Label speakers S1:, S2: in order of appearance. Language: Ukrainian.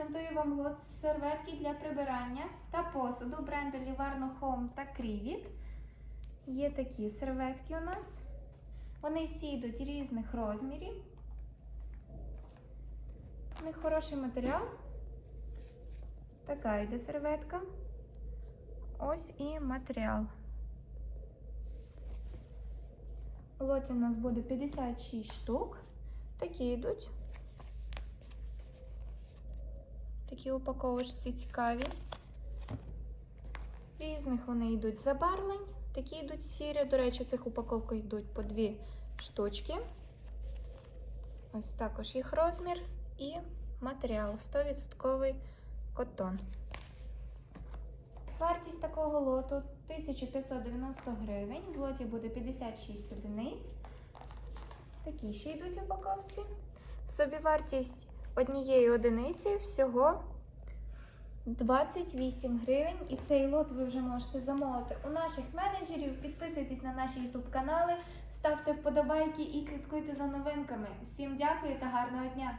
S1: презентую вам лот серветки для прибирання та посуду бренду Livarno Home та Crivit. Є такі серветки у нас. Вони всі йдуть різних розмірів. У них хороший матеріал. Така йде серветка. Ось і матеріал. Лоті у нас буде 56 штук. Такі йдуть. Такі упаковочці цікаві. Різних вони йдуть забарвлень. Такі йдуть сірі. До речі, у цих упаковках йдуть по дві штучки. Ось також їх розмір і матеріал 100% котон. Вартість такого лоту 1590 гривень. В лоті буде 56 одиниць. Такі ще йдуть упаковці. Собівартість однієї одиниці всього 28 гривень. І цей лот ви вже можете замовити у наших менеджерів. Підписуйтесь на наші YouTube канали, ставте вподобайки і слідкуйте за новинками. Всім дякую та гарного дня!